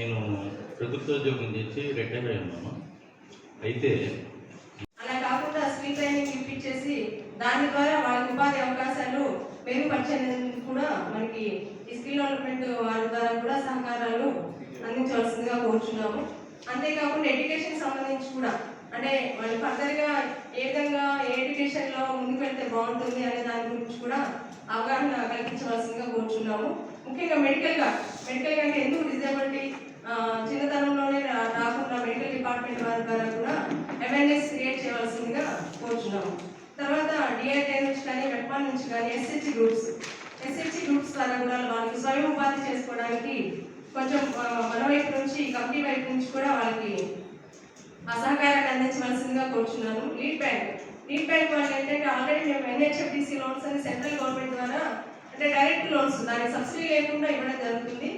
నేను ప్రభుత్వ ఉద్యోగం చేసి రిటైర్ అయి ఉన్నాను అయితే అలా కాకుండా స్కిల్ ట్రైనింగ్ ఇప్పించేసి దాని ద్వారా వాళ్ళకి ఉపాధి అవకాశాలు మెరుగుపరిచేందుకు కూడా మనకి ఈ స్కిల్ డెవలప్మెంట్ వాళ్ళ ద్వారా కూడా సహకారాలు అందించవలసిందిగా కోరుచున్నాము. అంతేకాకుండా ఎడ్యుకేషన్ సంబంధించి కూడా అంటే వాళ్ళు ఫర్దర్గా ఏ విధంగా ఏ ఎడ్యుకేషన్లో ముందుకు వెళ్తే బాగుంటుంది అనే దాని గురించి కూడా అవగాహన కల్పించవలసిందిగా కోరుచున్నాము. ముఖ్యంగా మెడికల్గా మెడికల్ అంటే ఎందుకు డిజేబిలిటీ చిన్నతనంలోనే రాకుండా మెడికల్ డిపార్ట్మెంట్ వారి ద్వారా కూడా అవేర్నెస్ క్రియేట్ చేయవలసిందిగా కోరుచున్నాము తర్వాత డిఐటీ నుంచి కానీ మెట్మాన్ నుంచి కానీ ఎస్హెచ్సి గ్రూప్స్. ఎస్హెచ్సి గ్రూప్స్ ద్వారా కూడా వాళ్ళకి స్వయం ఉపాధి చేసుకోవడానికి కొంచెం మన వైపు నుంచి కంపెనీ వైపు నుంచి కూడా వాళ్ళకి అసహకారాన్ని అందించవలసిందిగా కోరుచున్నాను. Lead bank. లీడ్ బ్యాంక్ వాళ్ళు ఏంటంటే ఆల్రెడీ మేము ఎన్హెచ్ఎఫ్డిసి లోన్స్ అని సెంట్రల్ గవర్నమెంట్ ద్వారా అంటే డైరెక్ట్ లోన్స్ దానికి సబ్సిడీ లేకుండా ఇవ్వడం జరుగుతుంది.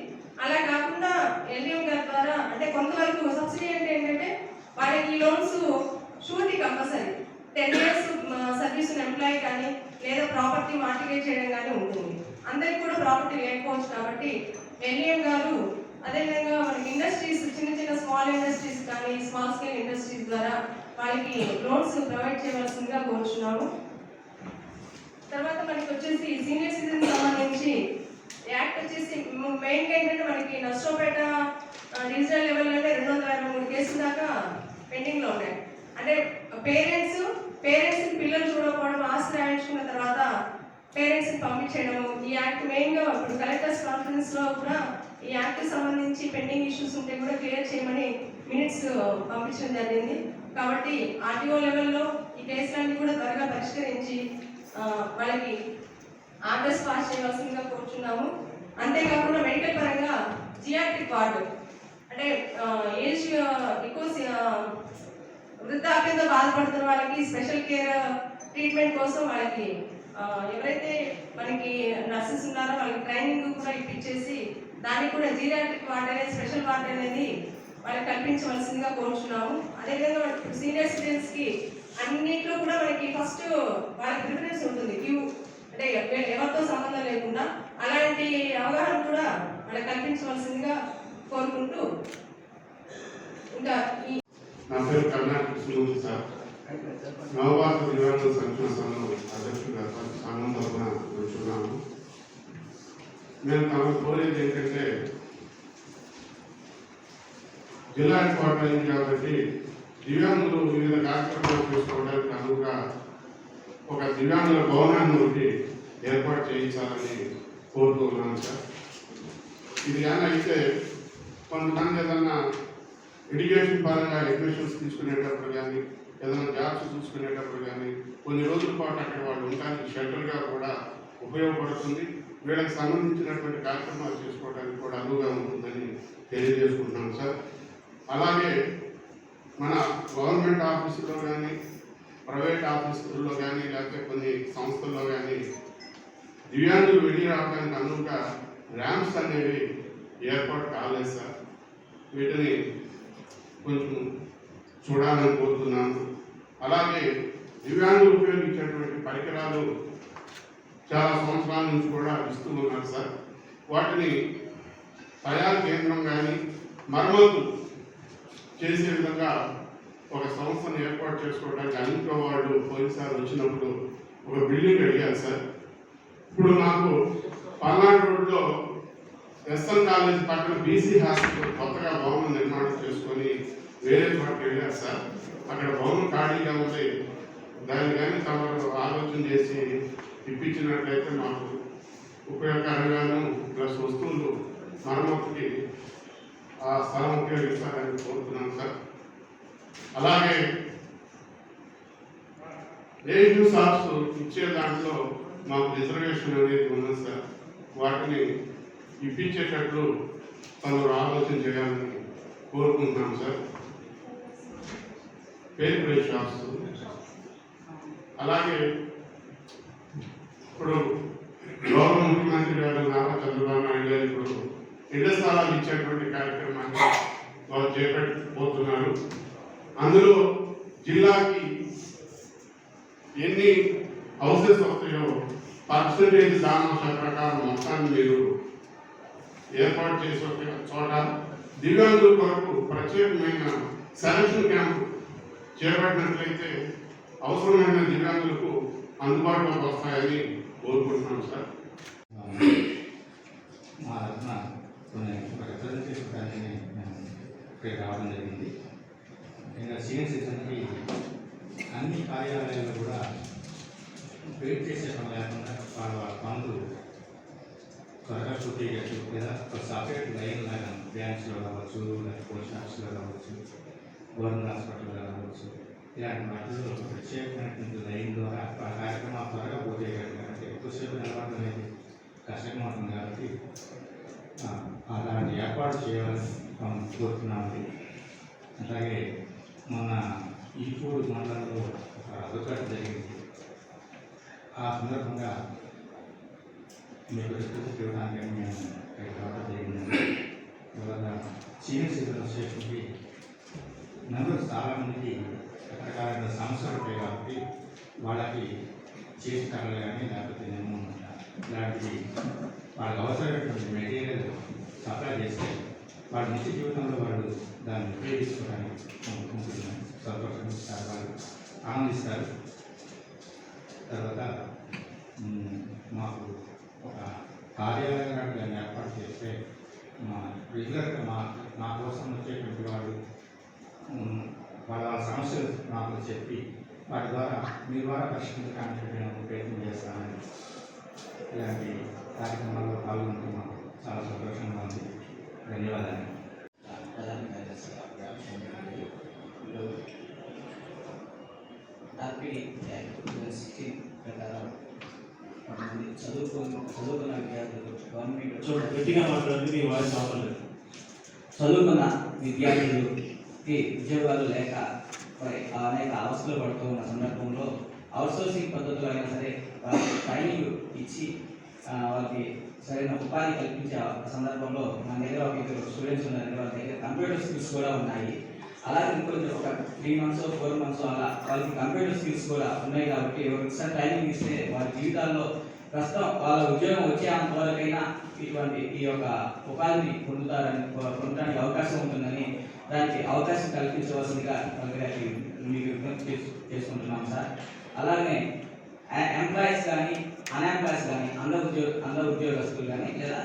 అలా కాకుండా ఎల్డిఎం గారి ద్వారా అంటే కొంతవరకు సబ్సిడీ అంటే ఏంటంటే వారికి loans surety compulsory. Ten years service employee కానీ లేదా ప్రాపర్టీ మార్టిగేట్ చేయడం కానీ ఉంటుంది. అందరికి కూడా ప్రాపర్టీ లేకపోవచ్చు కాబట్టి ఎల్ఈఎం గారు అదేవిధంగా మనకి ఇండస్ట్రీస్ చిన్న చిన్న స్మాల్ ఇండస్ట్రీస్ కానీ స్మాల్ స్కేల్ ఇండస్ట్రీస్ ద్వారా వాళ్ళకి లోన్స్ ప్రొవైడ్ చేయవలసిందిగా కోరుచున్నాము. తర్వాత మనకి వచ్చేసి సీనియర్ సిటిజన్ సంబంధించి వచ్చేసి మెయిన్గా ఏంటంటే మనకి నష్టపేట డిజిటల్ లెవెల్లోనే రెండు వందల యాభై మూడు కేసులు దాకా పెండింగ్లో ఉన్నాయి. అంటే పేరెంట్స్ పేరెంట్స్ని పిల్లలు చూడకపోవడం ఆస్తి రాయించుకున్న తర్వాత పేరెంట్స్ని పంపించడం ఈ యాక్ట్ మెయిన్గా ఇప్పుడు కలెక్టర్స్ కాన్ఫరెన్స్లో కూడా ఈ యాక్ట్ సంబంధించి పెండింగ్ ఇష్యూస్ ఉంటే కూడా క్లియర్ చేయమని మినిట్స్ పంపించడం జరిగింది. కాబట్టి ఆర్టీఓ లెవెల్లో ఈ కేసులన్నీ కూడా త్వరగా పరిష్కరించి వాళ్ళకి ఆర్డర్స్ పాస్ చేయవలసిందిగా కోరుచున్నాము. అంతేకాకుండా మెడికల్ పరంగా జియాట్రిక్ వార్డు అంటే ఏజ్ ఎక్కువ వృద్ధాప్యంతో బాధపడుతున్న వాళ్ళకి స్పెషల్ కేర్ ట్రీట్మెంట్ కోసం వాళ్ళకి ఎవరైతే మనకి నర్సెస్ ఉన్నారో వాళ్ళకి ట్రైనింగ్ కూడా ఇప్పించేసి దానికి కూడా జీరియాట్రిక్ వార్డ్ అనేది స్పెషల్ వార్డ్ అనేది వాళ్ళకి కల్పించవలసిందిగా కోరుచున్నాము. అదేవిధంగా సీనియర్ సిటిజన్స్కి అన్నింటిలో కూడా మనకి ఫస్ట్ వాళ్ళకి ప్రిఫరెన్స్ ఉంటుంది. క్యూ అంటే ఎవరితో సంబంధం లేకుండా అలాంటి అవగాహన కూడా వాళ్ళకి కల్పించవలసిందిగా కోరుకుంటూ ఇంకా ఈ నా పేరు కర్ణాటక కృష్ణమూర్తి సార్. నవభారత నివారణ సంక్షేమ సంఘం అధ్యక్షుడిగా సంఘం తరఫున కూర్చున్నాను. నేను తమకు కోరేది ఏంటంటే జిల్లా హెడ్ అయింది కాబట్టి దివ్యాంగులు వివిధ కార్యక్రమాలు చేసుకోవడానికి అనువుగా ఒక దివ్యాంగుల భవనాన్ని ఒకటి ఏర్పాటు చేయించాలని కోరుకుంటున్నాను సార్ ఇది కానీ అయితే కొంతమంది ఏదన్నా ఎడ్యుకేషన్ పరంగా అడ్మిషన్స్ తీసుకునేటప్పుడు కానీ ఏదైనా జాబ్స్ చూసుకునేటప్పుడు కానీ కొన్ని రోజుల పాటు అక్కడ వాళ్ళు ఉండడానికి షెల్టర్గా కూడా ఉపయోగపడుతుంది. వీళ్ళకి సంబంధించినటువంటి కార్యక్రమాలు చేసుకోవడానికి కూడా అనువుగా ఉంటుందని తెలియజేసుకుంటున్నాం సార్. అలాగే మన గవర్నమెంట్ ఆఫీసులో కానీ ప్రైవేట్ ఆఫీసుల్లో కానీ లేకపోతే కొన్ని సంస్థల్లో కానీ దివ్యాంగులు వెళ్ళి రావడానికి అనుక ర్యాంప్స్ అనేవి ఏర్పాటు కాలేదు సార్. వీటిని కొంచెం చూడాలని కోరుతున్నాను. అలాగే దివ్యాంగులు ఉపయోగించేటువంటి పరికరాలు చాలా సంవత్సరాల నుంచి కూడా ఇస్తూ ఉన్నారు సార్. వాటిని తయారు కేంద్రం కానీ మరమ్మతు చేసే విధంగా ఒక సంస్థను ఏర్పాటు చేసుకోవడానికి అన్నింటి వాళ్ళు పోయినసారి వచ్చినప్పుడు ఒక బిల్డింగ్ అడిగారు సార్. ఇప్పుడు నాకు పల్నాడు రోడ్లో ఎస్ఎన్ కాలేజ్ పక్కన బీసీ హాస్పిటల్ కొత్తగా భవనం నిర్మాణం చేసుకొని వేరే చోట వెళ్ళారు సార్. అక్కడ భవనం ఖాళీగా ఉంది దాన్ని కానీ తమరు ఆలోచన చేసి ఇప్పించినట్లయితే మాకు ఉపయోగకరంగాను ప్లస్ వస్తువులు మరమ్మతుకి ఆ స్థలం ఉపయోగిస్తారని కోరుతున్నాను సార్. అలాగే రెవెన్యూ షాప్స్ ఇచ్చే దాంట్లో మాకు రిజర్వేషన్ అనేది ఉన్నది సార్ వాటిని ఇప్పించేటట్లు తమరు ఆలోచన చేయాలని కోరుకుంటున్నాం సార్. పేరు షాప్స్ అలాగే ఇప్పుడు గౌరవ ముఖ్యమంత్రి గారు నారా చంద్రబాబు నాయుడు గారు ఇప్పుడు ఇళ్ళ స్థలాలు ఇచ్చేటువంటి కార్యక్రమాన్ని వారు చేపట్టబోతున్నారు అందులో జిల్లాకి ఎన్ని హౌసెస్ వస్తాయో పర్సంటేజ్ దాన ప్రకారం మొత్తాన్ని మీరు ఏర్పాటు చేసి ఒక చోట దివ్యాంగుల కొరకు ప్రత్యేకమైన సెలక్షన్ క్యాంప్ చేపట్టినట్లయితే అవసరమైన దివ్యాంగులకు అందుబాటులోకి వస్తాయని కోరుకుంటున్నాను సార్. మా తరఫున కొన్ని ఒక ఇక్కడికి రావడం జరిగింది. ఇంకా సీనియర్ సిటిజన్కి లేకుండా వాళ్ళ పనులు త్వరగా పూర్తి చేయచ్చు లేదా ఒక సపరేట్ లైన్ లాగా బ్యాంక్స్లో కావచ్చు లేదా పోస్ట్ ఆఫీస్లో కావచ్చు గవర్నమెంట్ హాస్పిటల్లో కావచ్చు ఇలాంటి వాటిలో ఒక ప్రత్యేకమైనటువంటి లైన్ ద్వారా ఆ కార్యక్రమాలు త్వరగా పూర్తి చేయగలిగారు ఎక్కువసేపు నిలబడడం అనేది కష్టంగా ఉంటుంది కాబట్టి అలాంటి ఏర్పాటు చేయాలని మనం కోరుతున్నామండి అలాగే మన ఈపూరు మండలంలో ఒక అదుకట్టు జరిగింది. ఆ సందర్భంగా మీకు రిక్వెస్ట్ ఇవ్వడానికి మేము ఇక్కడికి రావడం జరిగిందండి ఇవాళ సీనియర్ సిటిజన్ అసోసియేషన్కి మెంబర్స్ చాలామందికి రకరకాల సమస్యలు ఉంటాయి కాబట్టి వాళ్ళకి చేసి తరలు కానీ లేకపోతే నేను ఇలాంటివి వాళ్ళకి అవసరమైనటువంటి మెటీరియల్ సప్లై చేస్తే వాళ్ళ నిత్య జీవితంలో వాళ్ళు దాన్ని ఉపయోగించుకోవడానికి ఉంటుంది సంతోషిస్తారు వాళ్ళు ఆనందిస్తారు. తర్వాత మాకు ఒక కార్యాలయం దాన్ని ఏర్పాటు చేస్తే మా రెగ్యులర్గా మా నా కోసం వచ్చేటువంటి వాళ్ళు వాళ్ళ సమస్యలు నాకు చెప్పి వాటి ద్వారా మీ ద్వారా పరిష్కరించడానికి నేను ప్రయత్నం చేస్తానని ఇలాంటి కార్యక్రమాల్లో పాల్గొంటున్నాం చాలా సంతోషంగా ఉంది. ధన్యవాదాలు. హ్యాపీ చదువుకుని చదువుకున్న విద్యార్థులు గవర్నమెంట్ చూడండి గట్టిగా మాట్లాడండి మీ వాయిస్ ఆపలేదు చదువుకున్న విద్యార్థులకి ఉద్యోగాలు లేక అనేక అవస్థలు పడుతూ ఉన్న సందర్భంలో అవుట్సోర్సింగ్ పద్ధతులు అయినా సరే వాళ్ళకి ట్రైనింగ్ ఇచ్చి వాళ్ళకి సరైన ఉపాధి కల్పించే సందర్భంలో మన దగ్గర ఒక ఇద్దరు స్టూడెంట్స్ ఉన్నారు. వాళ్ళ దగ్గర కంప్యూటర్ స్కిల్స్ కూడా ఉన్నాయి. అలాగే ఇంకొంచెం ఒక త్రీ మంత్స్ ఫోర్ మంత్స్ అలా వాళ్ళకి కంప్యూటర్ స్కిల్స్ కూడా ఉన్నాయి కాబట్టి ఒకసారి ట్రైనింగ్ ఇస్తే వాళ్ళ జీవితాల్లో ప్రస్తుతం వాళ్ళ ఉద్యోగం వచ్చేంత వరకైనా ఇటువంటి ఈ యొక్క ఉపాధిని పొందుతారని పొందడానికి అవకాశం ఉంటుందని దానికి అవకాశం కల్పించవలసిందిగా వాళ్ళకి మీకు విజ్ఞప్తి చేసుకుంటున్నాం సార్. అలాగే ఎంప్లాయీస్ కానీ అన్ఎంప్లాయీస్ కానీ అందరు ఉద్యోగ అందరు ఉద్యోగస్తులు కానీ లేదా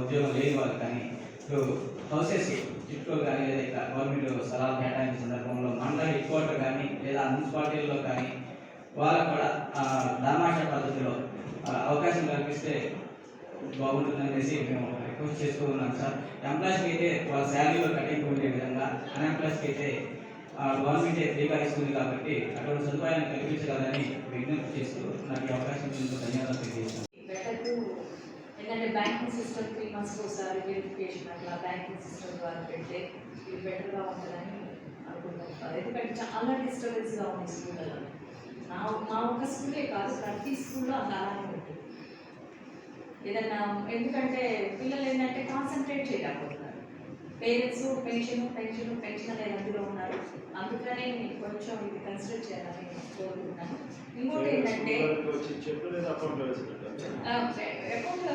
ఉద్యోగం లేని వాళ్ళు కానీ ఇప్పుడు హౌసెస్ చుట్టూ కానీ లేదా ఇక్కడ గవర్నమెంట్ స్థలాలు కేటాయించిన సందర్భంలో మండల హెడ్ క్వార్టర్ కానీ లేదా మున్సిపాలిటీల్లో కానీ వాళ్ళకు కూడా ధర్మాష పద్ధతిలో అవకాశం కల్పిస్తే బాగుంటుందనేసి మేము రిక్వెస్ట్ చేస్తూ ఉన్నాం సార్. ఎంప్లాయీస్కి అయితే వాళ్ళ శాలరీలో కటింగ్ ఉండే విధంగా అన్ఎంప్లాయీస్కి అయితే గవర్నమెంట్ ఫ్రీగా ఇస్తుంది కాబట్టి అటువంటి సదుపాయాన్ని కల్పించగలని విజ్ఞప్తి చేస్తూ నాకు అవకాశం ఇచ్చినందుకు ధన్యవాదాలు తెలియజేస్తాను బెటర్ ఎందుకంటే బ్యాంకింగ్ సిస్టమ్ త్రీ మంత్స్కి ఒకసారి వెరిఫికేషన్ అట్లా బ్యాంకింగ్ సిస్టమ్ ద్వారా పెడితే ఇది బెటర్గా ఉంటుందని అనుకుంటున్నాను ఎందుకంటే చాలా డిస్టర్బెన్స్గా ఉంది స్కూళ్ళలో నా మా ఒక స్కూలే కాదు ప్రతి స్కూల్లో అలానే ఏదన్నా ఎందుకంటే పిల్లలు ఏంటంటే కాన్సన్ట్రేట్ చేయలేకపోతున్నారు. పేరెంట్స్ పెన్షన్ పెన్షన్ పెన్షన్ అనేది అందులో ఉన్నారు. అందుకనే నేను కొంచెం ఇది కన్సిడర్ చేయాలని కోరుకుంటున్నాను. ఇంకోటి ఏంటంటే అకౌంట్లో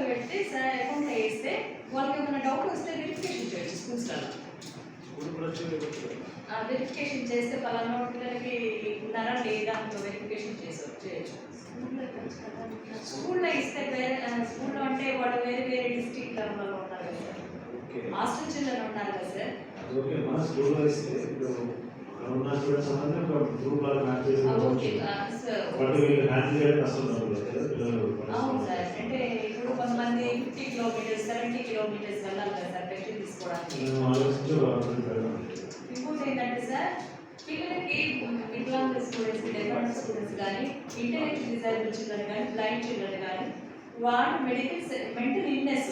పెడితే సార్ అకౌంట్లో వేస్తే వాళ్ళకి ఏమైనా డౌట్ వస్తే వెరిఫికేషన్ చేయొచ్చు స్కూల్స్లలో స్కూల్ కూడా వచ్చి వెరిఫికేషన్ చేస్తే పలానా పిల్లలకి ఉన్నారా లేదా అని వెరిఫికేషన్ చేసి చేయొచ్చు. స్కూల్లో ఇస్తే వేరే స్కూల్లో అంటే వాళ్ళు వేరే వేరే డిస్ట్రిక్ట్ లెవెల్లో ఉన్నారు కదా సార్. హాస్టల్ చిల్డ్రన్ ఉన్నారు కదా సార్. ఓకే మన స్కూల్లో ఇస్తే ఇప్పుడు అక్కడ ఉన్న స్టూడెంట్స్ అందరూ ఒక గ్రూప్ లాగా మ్యాచ్ చేసి ఆ, ఓకే. ఆ, సార్. బట్ వీళ్ళు హ్యాండిల్ చేయడం కష్టం అవుతుంది కదా పిల్లలు అవును సార్. అంటే కొంతమంది ఫిఫ్టీ కిలోమీటర్స్ సెవెంటీ కిలోమీటర్స్ వెళ్ళాలి కదా సార్ పెన్షన్ తీసుకోవడానికి? ఇంకోటి ఏంటంటే సార్ పిల్లలకి వికలాంగ స్టూడెంట్స్ డెవలప్మెంట్ స్టూడెంట్స్ కానీ ఇంటెలెక్చువల్ డిజైబుల్ చిల్డ్రన్ కానీ బ్లైండ్ చిల్డ్రన్ కానీ వాళ్ళు medical mental illness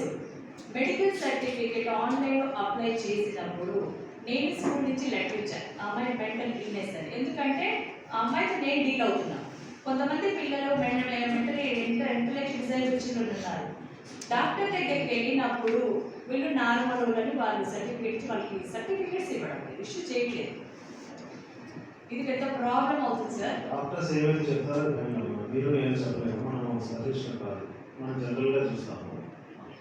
medical certificate ఆన్లైన్లో అప్లై చేసినప్పుడు నేను స్కూల్ నుంచి లెటర్ ఇచ్చాను అమ్మాయి మెంటల్ ఇల్నెస్ అని. ఎందుకంటే ఆ అమ్మాయితో నేను డీల్ అవుతున్నా. కొంతమంది పిల్లలు mental mental intellectual disable children ఉన్నారు డాక్టర్ దగ్గరికి వెళ్ళినప్పుడు వీళ్ళు నార్మల్ అని వాళ్ళు సర్టిఫికేట్స్ వాళ్ళకి సర్టిఫికేట్స్ ఇవ్వడం ఇష్యూ చేయట్లేదు. ఇది పెద్ద ప్రాబ్లం అవుతుంది సార్. డాక్టర్స్ ఏమైతే చెప్తారో. మీరు నేను చెప్పలేము. మనం సజెషన్ కాదు. మనం జనరల్గా చూస్తాము.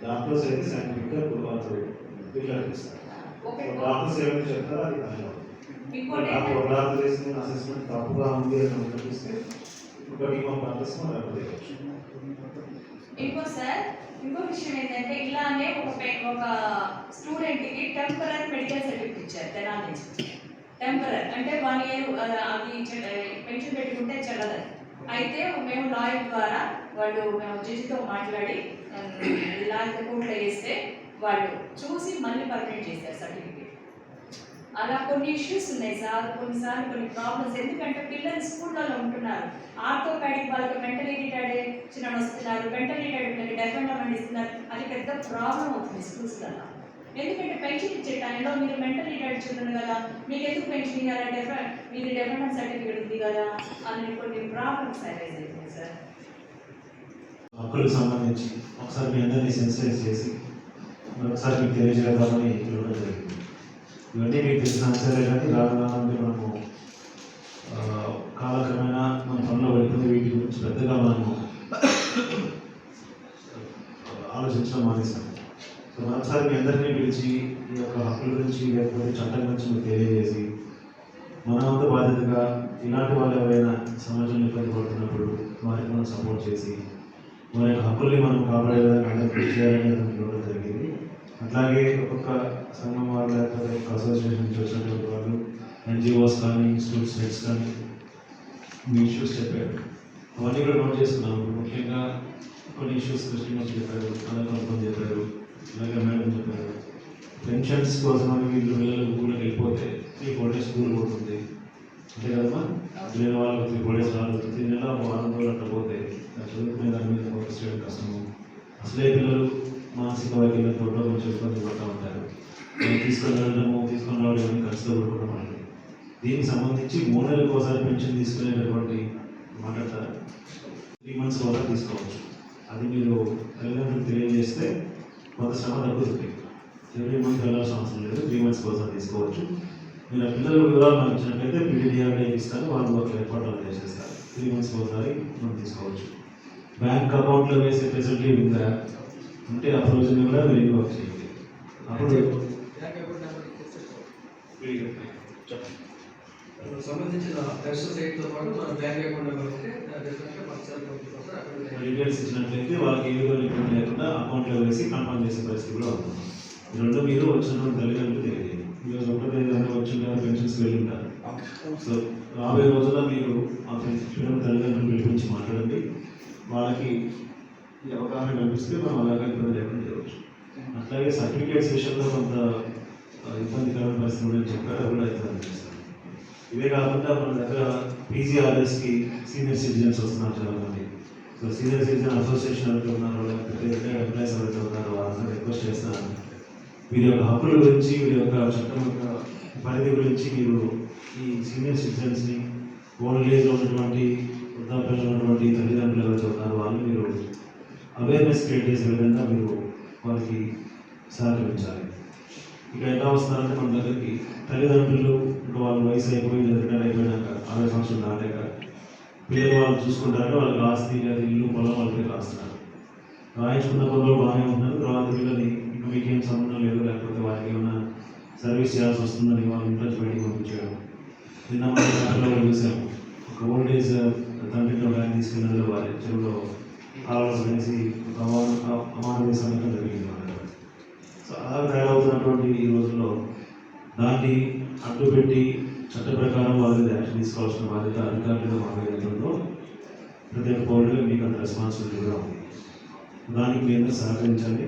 డాక్టర్స్ అయితే సైంటిఫిక్గా వాళ్ళు పిల్లలు ఇస్తారు. డాక్టర్స్ ఏమైనా చెప్తారో అది కాదు నాకు అసెస్మెంట్ తప్పుగా ఉంది అని కనిపిస్తే ఇంకో సార్ ఇంకో విషయం ఏంటంటే ఇలానే ఒక ఒక స్టూడెంట్కి టెంపరీ మెడికల్ సర్టిఫికేట్ ఇచ్చారు తెనాలి. టెంపరీ అంటే వన్ ఇయర్ అది పెన్షన్ పెట్టుకుంటే చెల్లదు. అయితే మేము లాయర్ ద్వారా వాళ్ళు మేము జడ్జితో మాట్లాడి లాయర్ కోర్టులో వేస్తే వాళ్ళు చూసి మళ్ళీ పర్మనెంట్ చేశారు సర్టిఫికేట్ అలా కొన్ని ఇష్యూస్ ఉన్నాయి సార్ కొన్నిసార్లు కొన్ని ప్రాబ్లమ్స్ ఎందుకంటే పిల్లలు స్కూళ్ళలో ఉంటున్నారు. ఆర్థోపాడిక్ వాళ్ళకి మెంటల్ రిటార్డ్ చిన్న వస్తున్నారు. మెంటల్ రిటార్డ్ పిల్లలకి డెవలప్మెంట్ ఇస్తున్నారు. అది పెద్ద ప్రాబ్లం అవుతుంది స్కూల్స్లలో ఎందుకంటే పెన్షన్ ఇచ్చే టైంలో మీరు మెంటల్ రిటైర్డ్ చిల్డ్రన్ కదా. మీకు ఎందుకు పెన్షన్ ఇవ్వాలా డెఫరెంట్ మీది డెవలప్మెంట్ సర్టిఫికేట్ ఉంది కదా అని కొన్ని ప్రాబ్లమ్స్ అరైజ్ అవుతుంది సార్. హక్కులకు సంబంధించి ఒకసారి మీ అందరినీ సెన్సిటైజ్ చేసి మరొకసారి మీకు తెలియజేద్దామని పిలవడం జరిగింది ఇవన్నీ మీకు తెలిసిన అంశాలే కానీ రాను రానంటే మనము కాలక్రమేణా మన పనిలో వెళ్తుంది వీటి గురించి పెద్దగా మనము ఆలోచించడం మానేస్తాం సో మరొకసారి మీ అందరినీ పిలిచి ఈ యొక్క హక్కుల గురించి లేకపోతే చట్టం గురించి మీకు తెలియజేసి మన వంత బాధ్యతగా ఇలాంటి వాళ్ళు ఎవరైనా సమాజంలో ఇబ్బంది పడుతున్నప్పుడు వారికి మనం సపోర్ట్ చేసి మన యొక్క హక్కుల్ని మనం కాపాడే విధంగా అందరూ కృషి చేయాలని జరిగింది. అట్లాగే ఒక్కొక్క సంఘం లేకపోతే అసోసియేషన్ నుంచి వచ్చినటువంటి వాళ్ళు ఎన్జిఓస్ కానీ ఇన్స్టిట్యూట్స్ హెడ్స్ కానీ మీ ఇష్యూస్ చెప్పారు. అవన్నీ కూడా నోట్ చేస్తున్నాము. ముఖ్యంగా కొన్ని ఇష్యూస్ కృష్ణ చెప్పారు అలాగే చెప్పారు అలాగే మేడం చెప్పారు. పెన్షన్స్ కోసం వీళ్ళు పిల్లలు ఊళ్ళకి వెళ్ళిపోతే త్రీ ఫోర్ డేస్ స్కూల్ పోతుంది అంతే కదమ్మా? లేని వాళ్ళకి త్రీ ఫోర్ డేస్ రాదు. ప్రతి నెల వారం రోజులు అట్లా పోతే చదువుకునే దాని మీద ఫోకస్ చేయడం కష్టము. అసలే పిల్లలు మానసిక వైకల్యంతో కొంచెం ఇబ్బంది పడుతూ ఉంటారు. తీసుకొని వెళ్ళడము తీసుకొని రావడం ఇవన్నీ ఖర్చుతో పడుకోవడం అనేది దీనికి సంబంధించి మూడు నెలలకు ఒకసారి పెన్షన్ తీసుకునేటటువంటి మాట్లాడతారా. త్రీ మంత్స్ వల్ల తీసుకోవచ్చు. అది మీరు తల్లిదండ్రులకు తెలియజేస్తే కొంత శ్రమ తగ్గుతుంది ఎవ్రీ మంత్ వెళ్ళాల్సిన అవసరం లేదు. త్రీ మంత్స్ కోసం తీసుకోవచ్చు. మీరు ఆ పిల్లల వివరాలు నాకు ఇచ్చినట్లయితే పీడీఆర్డీ ఇస్తారు. వాళ్ళు ఒక ఏర్పాట్లు చేసేస్తారు. త్రీ మంత్స్ ఒకసారి మనం తీసుకోవచ్చు. బ్యాంక్ అకౌంట్లో వేసే ఫెసిలిటీ ఉందా? ఉంటే ఆ మీరు ఇన్వాల్వ్ చేయండి. అప్పుడు సంబంధించిన పెన్షన్ సైట్తో పాటు మన బ్యాంక్ అకౌంట్ నెంబర్ ఉంటే డెఫినెట్గా మన సెల్ పంపిస్తాం సార్ అక్కడ డీటెయిల్స్ ఇచ్చినట్లయితే వాళ్ళకి ఏ విధంగా ఇబ్బంది లేకుండా అకౌంట్లో వేసి కన్ఫర్మ్ చేసే పరిస్థితి కూడా ఈ రెండు మీరు వచ్చినటువంటి తల్లిదండ్రులు తెలియజేయండి ఈరోజు ఒకటో తేదీ వచ్చింటారు పెన్షన్స్ వెళ్ళి ఉంటారు. సో రాబోయే రోజుల్లో మీరు ఆ పిల్లల తల్లిదండ్రులు పిలిపించి మాట్లాడండి. వాళ్ళకి ఈ అవగాహన కల్పిస్తే మనం అలాగే ఇబ్బంది లేకుండా చేయవచ్చు. అట్లాగే సర్టిఫికేట్స్ విషయంలో కొంత ఆ, ఇబ్బందికరమైన పరిస్థితి ఉందని చెప్పారు అది కూడా ఇబ్బంది చేస్తాను ఇవే కాకుండా మన దగ్గర పీజీఆర్ఎస్కి సీనియర్ సిటిజన్స్ వస్తున్నారు చాలామంది. సో సీనియర్ సిటిజన్ అసోసియేషన్ ఎవరైతే ఉన్నారో లేకపోతే రిటైర్డ్ ఎంప్లాయీస్ ఎవరైతే ఉన్నారో వాళ్ళందరూ రిక్వెస్ట్ చేస్తున్నాను వీరి యొక్క హక్కుల గురించి వీరి యొక్క చట్టం యొక్క పరిధి గురించి మీరు ఈ సీనియర్ సిటిజన్స్ని ఓల్డ్ ఏజ్లో ఉన్నటువంటి వృద్ధాప్యంలో ఉన్నటువంటి తల్లిదండ్రులు ఎవరైతే ఉన్నారో వాళ్ళు మీరు అవేర్నెస్ క్రియేట్ చేసే విధంగా మీరు వారికి సహకరించాలి. ఇక ఎలా వస్తారంటే మన దగ్గరికి తల్లిదండ్రులు ఇంకా వాళ్ళ వయసు అయిపోయింది రిటైర్ అయిపోయినాక అరవై సంవత్సరాలు దాటాక పిల్లలు వాళ్ళు చూసుకుంటారంటే వాళ్ళకి ఆస్తి లేదా ఇల్లు పొలం వాళ్ళకి రాస్తున్నారు రాయించుకున్న పనులు బాగానే ఉన్నారు తర్వాత పిల్లల్ని ఇంకా మీకేం సంబంధం లేదు లేకపోతే వాళ్ళకి ఏమైనా సర్వీస్ చేయాల్సి వస్తుందని వాళ్ళ ఇంట్లో బయటికి పంపించడం. నిన్న మనం చూసాము ఒక ఓల్డ్ ఏజ్ తండ్రితో కానీ తీసుకెళ్ళిన వారి చెరువులో కావాల్సి వేసి ఒక అమాన అమానవీయ జరిగింది సో అలా తయారవుతున్నటువంటి ఈ రోజుల్లో దాన్ని అడ్డుపెట్టి చట్ట ప్రకారం వాళ్ళ యాక్షన్ తీసుకోవాల్సిన బాధ్యత అధికారులుగా మా ప్రతి ఒక్క పౌరుడిగా మీకు అంత రెస్పాన్సిబిలిటీ కూడా ఉంది. దానికి మీరు సహకరించండి.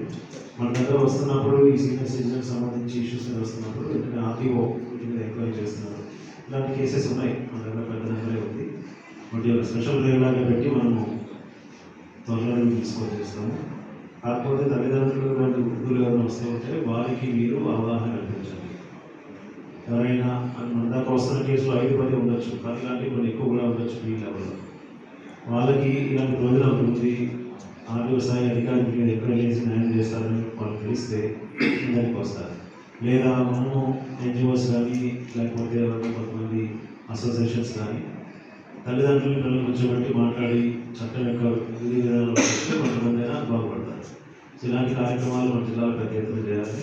మన దగ్గర వస్తున్నప్పుడు ఈ సీనియర్ సిటిజన్ సంబంధించి ఇష్యూస్ మీద వస్తున్నప్పుడు వెంటనే ఆర్టీఓ మీద ఎంక్వైరీ చేస్తున్నారు. ఇలాంటి కేసెస్ ఉన్నాయి. మన దగ్గర పెద్ద నెంబరే ఉంది. వాటి ఒక స్పెషల్ డ్రైవ్ లాగా పెట్టి మనము త్వరలో తీసుకొని కాకపోతే తల్లిదండ్రులు వంటి వృద్ధులు ఎవరైనా వస్తూ ఉంటే వారికి మీరు అవగాహన కల్పించండి. ఎవరైనా మన దాకా వస్తున్న కేసులు ఐదు పది ఉండొచ్చు అట్లాంటివి కొన్ని ఎక్కువ కూడా ఉండొచ్చు మీ లెవెల్లో. వాళ్ళకి ఇలాంటి ప్రయోజనం ఉంటుంది ఆర్థిక స్థాయి అధికారులు మీరు ఎక్కడ లేచి న్యాయం చేస్తారని వాళ్ళు తెలిస్తే దానికి వస్తారు. లేదా మనము ఎన్జిఓస్ కానీ లేకపోతే కొంతమంది అసోసియేషన్స్ కానీ తల్లిదండ్రులు పిల్లలు కూర్చోబెట్టి మాట్లాడి చట్టం యొక్క విధి విధానాలు చెప్తే కొంతమంది అయినా బాగుపడతారు సో ఇలాంటి కార్యక్రమాలు మన జిల్లాలో పెద్ద ఎత్తున చేయాలి.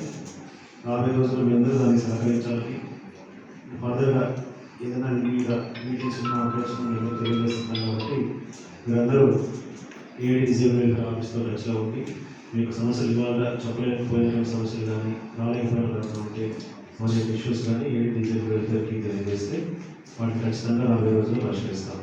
రాబోయే రోజుల్లో మీ అందరూ దాన్ని సహకరించాలని ఫర్దర్గా ఏదైనా మీద మీటింగ్స్ ఉన్న అప్డేట్స్ మేము తెలియజేస్తున్నాం కాబట్టి మీరందరూ ఏడి డిజేబుల్ ఆఫీస్లో ఆఫీస్తో టచ్లో ఉండి మీకు సమస్యలు ఇవాళ చెప్పలేకపోయిన సమస్యలు కానీ రాలేకపోయిన ఉంటే మన ఇష్యూస్ కానీ ఏడి డిజేబుల్ వెల్ఫేర్కి తెలియజేస్తే వాటిని ఖచ్చితంగా రాబోయే రోజుల్లో పరిష్కరిస్తాం.